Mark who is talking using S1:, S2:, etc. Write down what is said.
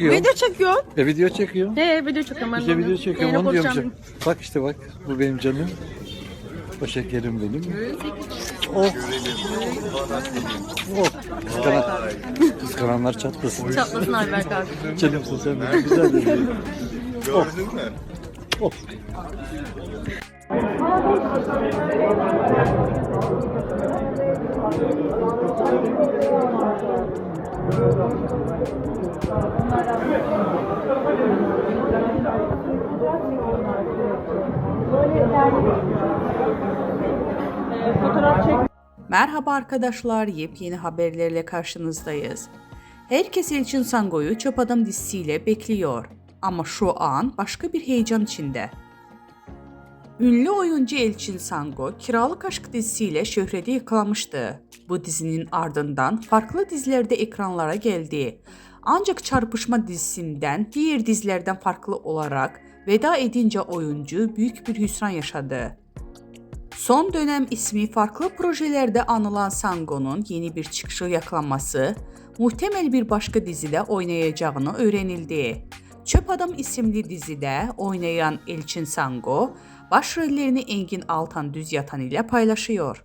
S1: Video çekiyor.
S2: E video çekiyor.
S1: He video çekiyorum ben.
S2: İşte
S1: de.
S2: video çekiyorum onu diyormuşum.
S1: konuşacağım.
S2: Bak işte bak bu benim canım. O şekerim benim. Oh. Oh. Kıskanan, kıskananlar çatlasın.
S1: Çatlasın Ayberk abi.
S2: Canımsın sen benim. Güzel bir Oh. Oh.
S3: Merhaba arkadaşlar, yepyeni haberlerle karşınızdayız. Herkes Elçin Sango'yu Çöp Adam dizisiyle bekliyor. Ama şu an başka bir heyecan içinde. Ünlü oyuncu Elçin Sango, Kiralık Aşk dizisiyle şöhreti yakalamıştı. Bu dizinin ardından farklı dizilerde ekranlara geldi. Ancak Çarpışma dizisinden diğer dizilerden farklı olarak veda edince oyuncu büyük bir hüsran yaşadı. Son dönem ismi farklı projelerde anılan Sango'nun yeni bir çıkışı yakalanması, muhtemel bir başka dizide oynayacağını öğrenildi. Çöp Adam isimli dizide oynayan Elçin Sango, başrollerini Engin Altan Düz Yatan ile paylaşıyor.